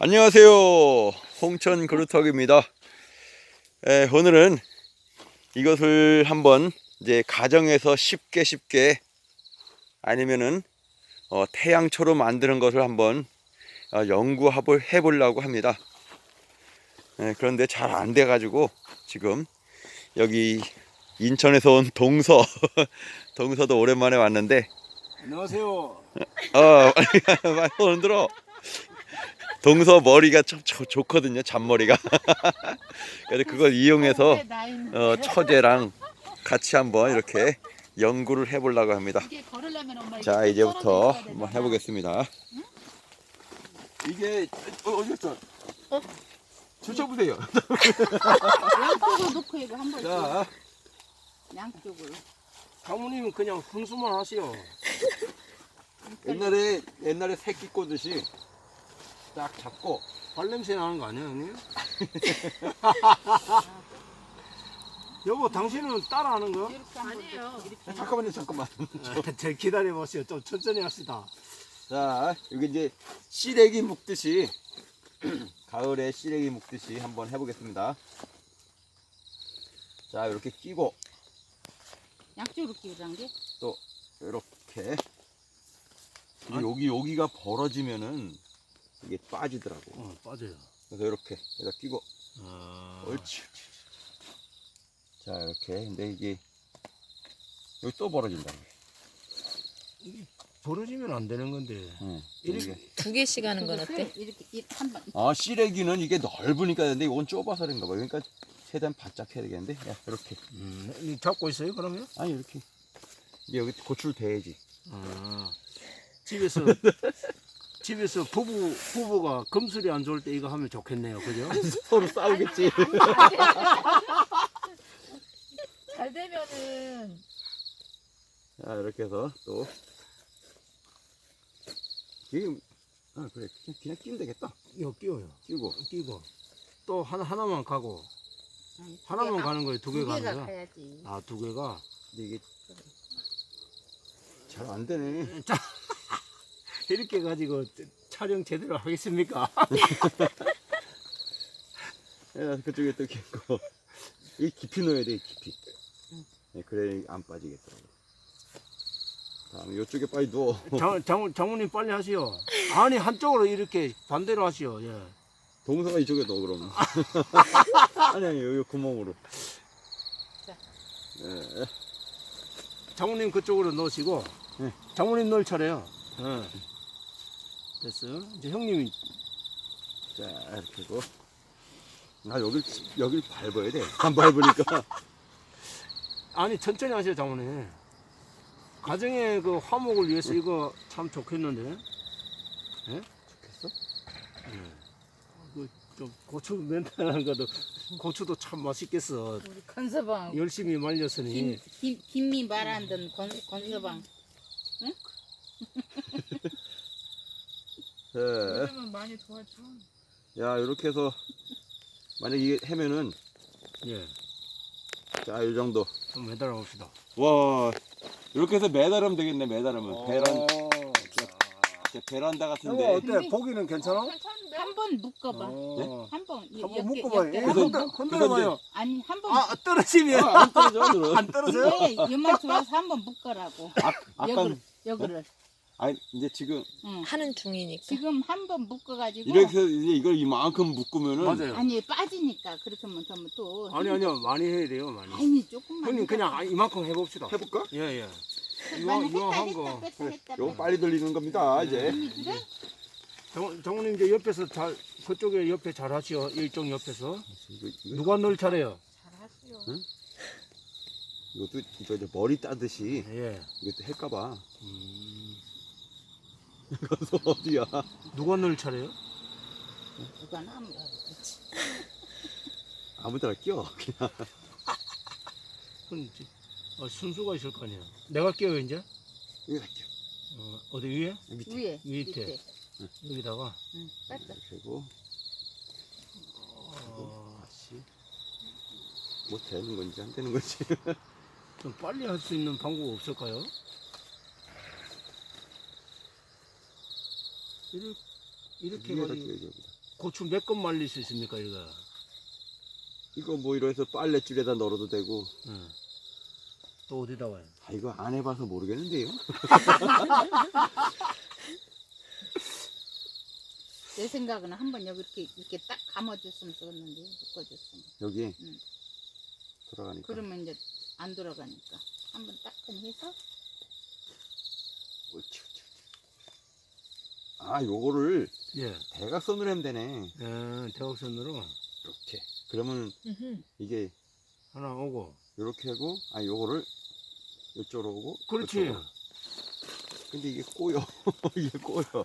안녕하세요. 홍천 그루터기입니다. 에, 오늘은 이것을 한번 이제 가정에서 쉽게 쉽게 아니면은 어, 태양초로 만드는 것을 한번 어, 연구해 해보려고 합니다. 에, 그런데 잘 안 돼 가지고 지금 여기 인천에서 온 동서 동서도 오랜만에 왔는데 안녕하세요. 어 많이 흔들어 동서 머리가 참 좋- 좋거든요 잔머리가. 그래서 그걸 이용해서 어, 처제랑 같이 한번 이렇게 연구를 해보려고 합니다. 자 이제부터 한번 해보겠습니다. 이게 어, 어디 갔어? 주셔보세요. 양쪽으로 놓고 이거 한 번씩 자 양쪽으로. 사모님은 그냥 훈수만 하시오. 옛날에 옛날에 새끼 꼬듯이 딱 잡고 발냄새 나는 거 아니에요, 형님? 여보, 당신은 따라하는 거야? 이렇게 아니에요 이렇게 잠깐만요 잠깐만 제 기다려 보세요. 좀 천천히 합시다. 자, 여기 이제 시래기 묶듯이 가을에 시래기 묶듯이 한번 해보겠습니다. 자, 이렇게 끼고 양쪽으로 끼우란 게 또 이렇게 근데 여기 여기가 벌어지면은 이게 빠지더라고. 어, 빠져요. 그래서 이렇게 여기다 끼고 어, 옳지. 자, 이렇게 근데 이게 여기 또 벌어진다. 벌어지면 안 되는 건데. 응. 이렇게 이게. 두 개씩 하는 건 어때? 이렇게 이- 한 번 아, 시래기는 이게 넓으니까 되는데 이건 좁아서 그런가 봐. 그러니까 최대한 바짝 해야 되겠는데. 야, 이렇게. 음, 이 잡고 있어요, 그러면? 아니 이렇게 이제 여기 고추를 대야지 아, 집에서 집에서 부부 부부가 금술이 안 좋을 때 이거 하면 좋겠네요, 그죠? 서로 싸우겠지. 잘 되면은. 자 이렇게 해서 또. 지금 아 그래. 그냥, 그냥 끼면 되겠다. 이거 끼워요. 끼고. 끼고. 또 하나 하나만 가고. 아니, 두 하나만 개가- 가는 거예요, 두 개 두 가는 개가 거야? 가야지. 아, 두 개가. 근데 이게 잘 안 되네. 자, 이렇게 가지고 촬영 제대로 하겠습니까? 야, 그쪽에 또 끼고 이 깊이 넣어야 돼 깊이 네, 그래 안 빠지겠더라고 다음에 이쪽에 빨리 누워 장, 장, 장모님 빨리 하시오. 아니, 한쪽으로 이렇게 반대로 하시오. 예. 동서가 이쪽에 넣어 그럼 아니 아니 여기 구멍으로 자. 예. 장모님 그쪽으로 넣으시고, 네. 장모님 넣을 차례요. 예. 됐어요. 이제 형님이, 자 이렇게 하고 아 여길 여길 밟아야 돼 안 밟으니까 아니, 천천히 하세요, 장모님. 가정의 그 화목을 위해서 이거 참 좋겠는데. 좋겠어? 그, 좀 고추 멘탈하는 것도, 고추도 참 맛있겠어. 우리 건서방 열심히 말렸으니. 김, 김, 김미 말안 듣는 건, 건서방 네. 그러면 많이 도와줘. 야 이렇게 해서 만약 이게 해면은 예. 자 이 정도 좀 매달아 봅시다. 와 이렇게 해서 매달으면 되겠네 매달으면 베란 어. 이제 베란다 이거 같은데 어때? 보기는 괜찮아? 한번 묶어봐 어. 한번 한번 묶어봐요. 예, 그래서- 흔들, 흔들어봐요. 아니 한번 아, 떨어지면 아, 안 떨어져 안 떨어져요? 네, 연말 좋아서 한번 묶으라고 아까 여기를 여기를 아니 이제 지금 응. 하는 중이니까. 지금 한 번 묶어가지고 이렇게 해서 이제 이걸 이만큼 묶으면은 맞아요. 아니 빠지니까 그렇게 하면 또- 또 아니 아니요 많이 해야 돼요 많이. 아니 조금만 형님 그냥 아, 이만큼 해봅시다. 해볼까? 예예. 이거 많이 이거 했다 한 했다 거. 뺐다 했다 요거 빨리 돌리는 겁니다 이제 이미 그래? 정, 정우님 이제 옆에서 잘 그쪽에 옆에 잘 하시오 일종 옆에서. 이거, 이거, 누가 넣을 차례요? 잘하시오 이것도 이거 이제 머리 따듯이 예. 이것도 할까봐 음, 그래서 어디야 누가 넣을 차례요? 누가 그렇지 아무 데나 끼워 그냥 그건 이제, 어, 순수가 있을 거 아니야. 내가 끼워 이제. 여기다 끼워 어, 어디 위에? 밑에 위에 밑에. 여기다가. 응 뺐다 이렇게 하고 어, 다시 뭐 되는 건지 안 되는 건지 좀 빨리 할 수 있는 방법 없을까요? 이렇게 이렇게 위에다. 고추 몇 건 말릴 수 있습니까 이거? 이거 뭐 이래서 빨래줄에다 널어도 되고 응. 또 어디다가요? 아 이거 안 해봐서 모르겠는데요 내 생각은 한 번 여기 이렇게 이렇게 딱 감아줬으면 좋겠는데 묶어줬으면. 여기 응. 들어가니까 그러면 이제 안 돌아가니까 한 번 딱끈 해서 옳지, 옳지. 아 요거를 예. 대각선으로 하면 되네 예, 대각선으로 이렇게 그러면. 이게 하나 오고. 이렇게 하고 아 요거를 이쪽으로 오고 그렇지. 이쪽으로. 근데 이게 꼬여 이게 꼬여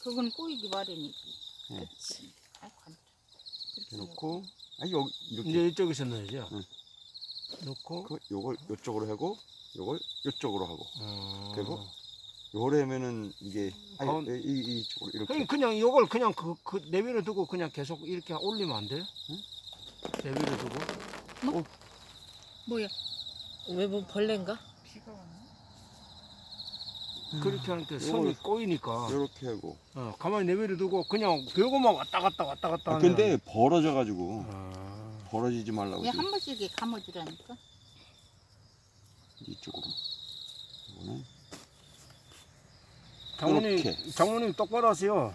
그건 꼬이기 마련이지. 네. 그렇지. 아이고, 안 돼. 그렇게 해놓고 아 여기 이렇게 이제 이쪽에서 넣어야죠. 응. 넣고. 그 요걸 요쪽으로 하고 요걸 요쪽으로 하고 어. 그리고 요래 하면은 이게 아니 가운- 이, 이, 이쪽으로 이렇게 그냥 그냥 이걸 그냥 그, 그 내비를 두고 그냥 계속 이렇게 올리면 안 돼요? 응? 내비를 두고. 뭐야? 왜 뭐 벌레인가? 비가 왔나? 그렇게 하니까 요걸- 선이 꼬이니까. 요렇게 하고 어, 가만히 내비를 두고 그냥 벽에만 왔다 갔다 왔다 갔다 아, 하면. 근데 벌어져 가지고 아, 벌어지지 말라고 왜 지금 한 번씩 이렇게 감아주라니까? 이쪽으로 이거는 장모님, 이렇게. 장모님 똑바로 하세요.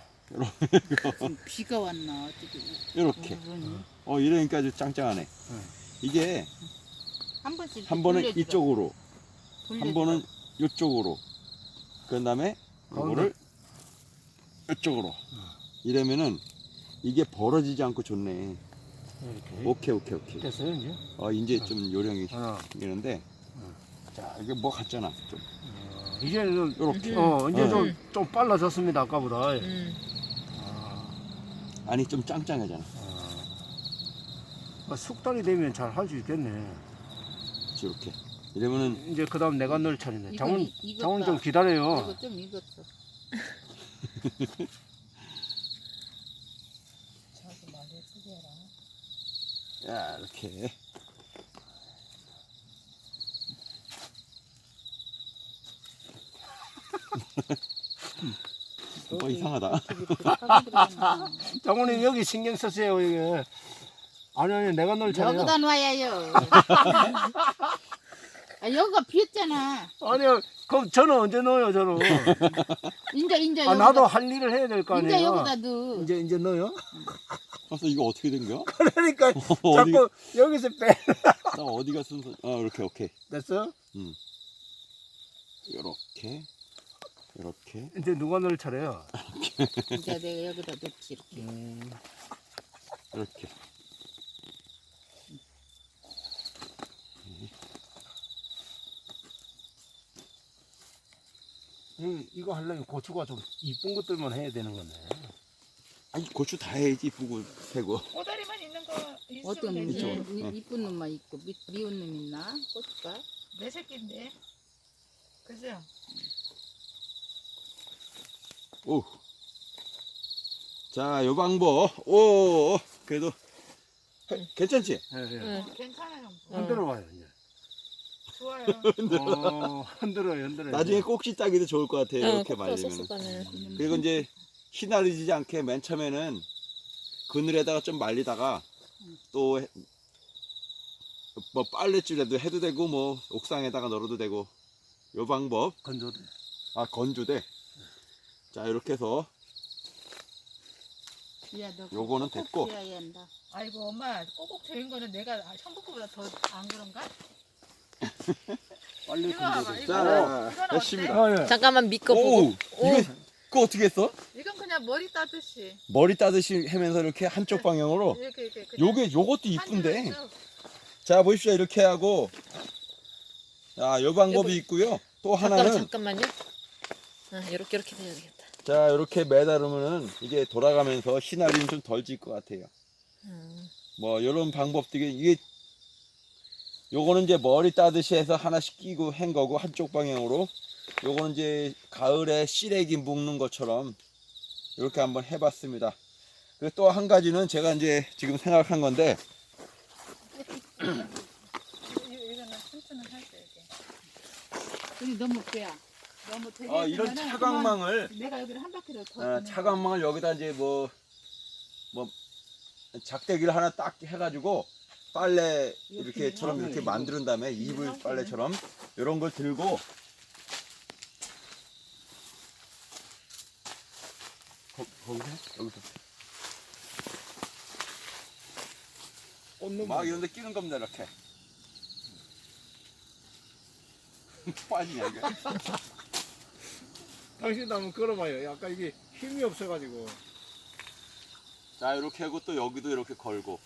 지금 비가 왔나 어떻게? 이렇게 그러니 어 이러니까 아주 짱짱하네 응. 이게 한 번씩 한 번은 돌려주라. 이쪽으로 돌려주라. 한 번은 이쪽으로 그 다음에 이거를 이쪽으로 이러면은 이게 벌어지지 않고 좋네 이렇게. 오케이 오케이 오케이 됐어요, 이제? 어 이제 좀 요령이 하나. 생기는데 응. 자 이게 뭐 같잖아 좀 어, 이제는, 요렇게 어, 이제 어. 좀, 좀 빨라졌습니다, 아까보다. 음. 아, 아니 좀 짱짱하잖아 아, 숙달이 되면 잘 할 수 있겠네. 이렇게 이러면은 이제 그 다음 내가 넣을 차례네. 이건 장모님, 이- 익었다. 장모님 좀 기다려요. 이거 좀 익었어. 말이 예쁘게 해라. 야 이렇게 뭐 이상하다 되게 들어가거든요. 장모님 여기 신경 쓰세요, 이게. 아니, 아니, 내가 넣을 차례야. 여기다 놔야요. 아, 여기가 비었잖아. 아니요, 그럼 저는 언제 넣어요, 저는? 인자 인자 아, 여기다. 나도 할 일을 해야 될 거 아니에요. 여기다 넣어. 이제, 이제 넣어요? 그래서 이거 어떻게 된 거야? 그러니까 어디 자꾸 여기서 빼. 나 어디가 순서 어 이렇게 오케이 됐어? 요렇게 요렇게 이제 누가 넣을 차례야? 인자 내가 여기다 넣지 이렇게. 음, 이렇게 이, 이거 하려면 고추가 좀 이쁜 것들만 해야 되는 거네. 아니 고추 다 해야지 이쁘고 세고 꼬다리만 있는 거 있으면 어떤 놈이 되지. 이쪽으로. 이- 응. 이쁜 놈만 있고 미, 미운 놈 있나? 고추가? 내 새끼인데. 그죠? 오. 자, 요 방법. 오, 그래도 해- 괜찮지? 예, 예. 어, 괜찮아요. 흔들어 봐요, 이제. 좋아요. 어, 흔들어요, 흔들어요. 나중에 꼭지 따기도 좋을 것 같아요. 이렇게 말리면. 말리면. 그리고 이제 휘날리지 않게 맨 처음에는 그늘에다가 좀 말리다가 또 뭐 빨래줄에도 해도 되고 뭐 옥상에다가 널어도 되고 요 방법 건조대. 아 건조대 자 이렇게 해서 야, 너 요거는 꼭 됐고. 한다. 아이고 엄마 꼭꼭 조인 거는 내가 형부보다 더 안 그런가? 빨리 이거 봐봐, 건조대. 이거. 자 이건 됐습니다 아, 예. 잠깐만 믿고 오 보고. 이거 그거 어떻게 했어? 이건 그냥 머리 따듯이 머리 따듯이 하면서 이렇게 한쪽 방향으로 이렇게 이렇게. 그냥 요게 요것도 한 이쁜데 줄로 쭉. 자 보십시오 이렇게 하고 자요 방법이 있고요 또 하나는 잠깐만요. 아, 이렇게 이렇게 해야 되겠다. 자 이렇게 매다르면은 이게 돌아가면서 시나리오는 좀 덜 질 것 같아요 음. 뭐 이런 방법들이 이게 요거는 이제 머리 따듯이 해서 하나씩 끼고 한 거고 한쪽 방향으로 요거는 이제 가을에 시래기 묶는 것처럼 이렇게 한번 해봤습니다 그리고 또 한 가지는 제가 이제 지금 생각한 건데 이- 이거는 튼튼은 할때 이렇게. 여기 너무 빼야. 너무 되게 어, 이런 차광망을 그만 내가 여기를 한 바퀴를 더 어, 도는 차광망을 여기다 이제 뭐, 뭐, 작대기를 하나 딱 해가지고, 빨래 이렇게처럼 이렇게 이렇게 하고 만든 다음에 이불 빨래처럼 이런 걸 들고, 거, 거기서? 여기서. 꽂는 막 이런 데 끼는 겁니다, 이렇게. 빠지냐, 이게. 당신도 한번 걸어봐요. 약간 이게 힘이 없어가지고. 자, 이렇게 하고 또 여기도 이렇게 걸고.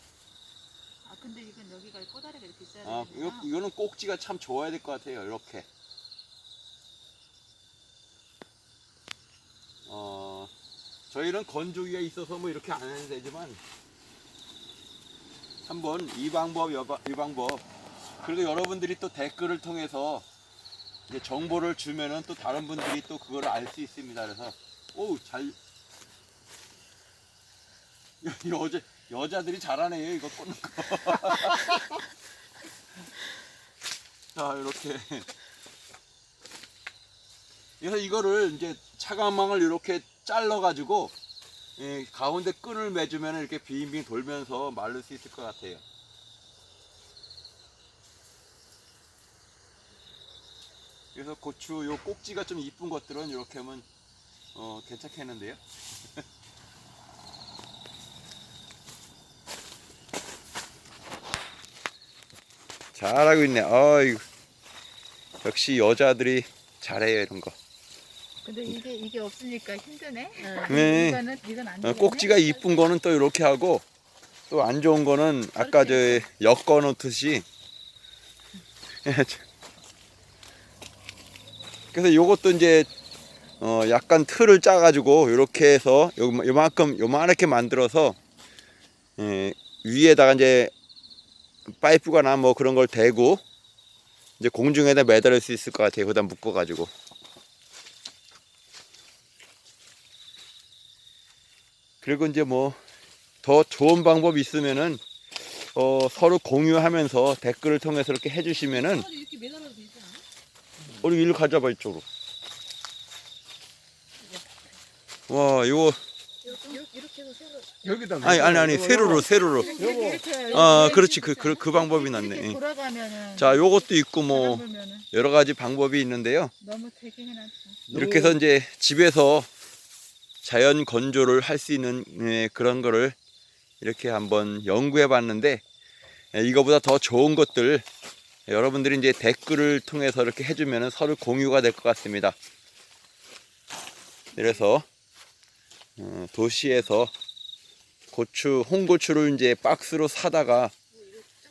아 근데 이건 여기가 꼬다리가 이렇게 있어야 아, 이거, 되는구나. 이거는 꼭지가 참 좋아야 될 것 같아요. 이렇게. 어, 저희는 건조기가 있어서 뭐 이렇게 안 해도 되지만, 한번 이 방법, 여 바- 이 방법, 그리고 여러분들이 또 댓글을 통해서 이제 정보를 주면은 또 다른 분들이 또 그걸 알 수 있습니다. 그래서, 오, 잘, 여자, 여자들이 잘하네요. 이거 꽂는 거. 자, 이렇게. 그래서 이거를 이제 차가망을 이렇게 잘라 가지고, 예, 가운데 끈을 매주면 이렇게 빙빙 돌면서 마를 수 있을 것 같아요. 그래서 고추 요 꼭지가 좀 이쁜 것들은 이렇게 하면 어, 괜찮겠는데요. 잘하고 있네. 어이 역시 여자들이 잘해요 이런 거. 근데 이게 이게 없으니까 힘드네. 네. 이거는 이건 안 어, 되네. 꼭지가 이쁜 거는 또 이렇게 하고 또 안 좋은 거는 아까 저 엮어 놓듯이 그래서 요것도 이제 어 약간 틀을 짜 가지고 이렇게 해서 요- 요만큼 요만하게 만들어서 예, 위에다가 이제 파이프가나 뭐 그런 걸 대고 이제 공중에다 매달릴 수 있을 것 같아요. 그다음 묶어 가지고 그리고 이제 뭐 더 좋은 방법이 있으면은 어, 서로 공유하면서 댓글을 통해서 이렇게 해주시면은 우리 일로 가져봐 이쪽으로. 와 이거 여기다. 아니 아니 아니 세로로. 세로로. 아 그렇지 그 이렇게 그그 방법이 낫네. 예. 돌아가면은 자 요것도 있고 뭐 여러 가지 방법이 있는데요. 너무 되게 해놨다. 이렇게 해서 이제 집에서 자연 건조를 할 수 있는 예, 그런 거를 이렇게 한번 연구해 봤는데 예, 이거보다 더 좋은 것들 여러분들이 이제 댓글을 통해서 이렇게 해주면 서로 공유가 될 것 같습니다. 그래서 어, 도시에서 고추, 홍고추를 이제 박스로 사다가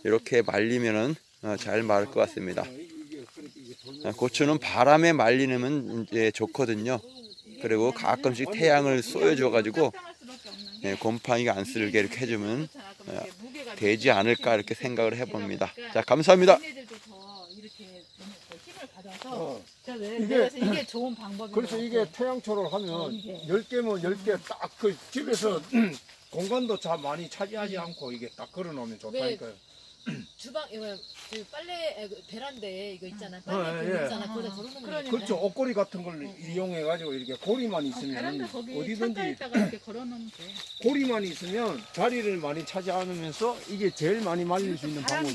이렇게 말리면은 어, 잘 마를 것 같습니다. 아, 고추는 바람에 말리면 이제 좋거든요. 그리고 가끔씩 태양을 쏘여줘가지고 예, 곰팡이가 안 쓸게 이렇게 해주면 무게가 되지 않을까 이렇게 생각을 해봅니다. 자 감사합니다. 얘네들도 더 이렇게 너무 더 힘을 받아서 어. 저 이게- 그래서 이게 좋은 방법인 그래서 것 이게 같아. 태양초를 어, 하면 이게. 10개면 10개 딱 그 집에서 공간도 잘 많이 차지하지 않고 이게 딱 걸어놓으면 좋다니까요. 주방 이거 그 빨래 에, 그 베란다에 이거 있잖아 어, 빨래 예, 그 예. 있잖아 거기다 어, 걸어놓으면 그러니까. 그렇죠. 옷걸이 같은 걸 이용해 가지고 이렇게 고리만 어, 있으면 베란다 거기 어디든지 이렇게 걸어놓으면 돼. 고리만 있으면 자리를 많이 차지하면서 이게 제일 많이 말릴 수 있는 방법.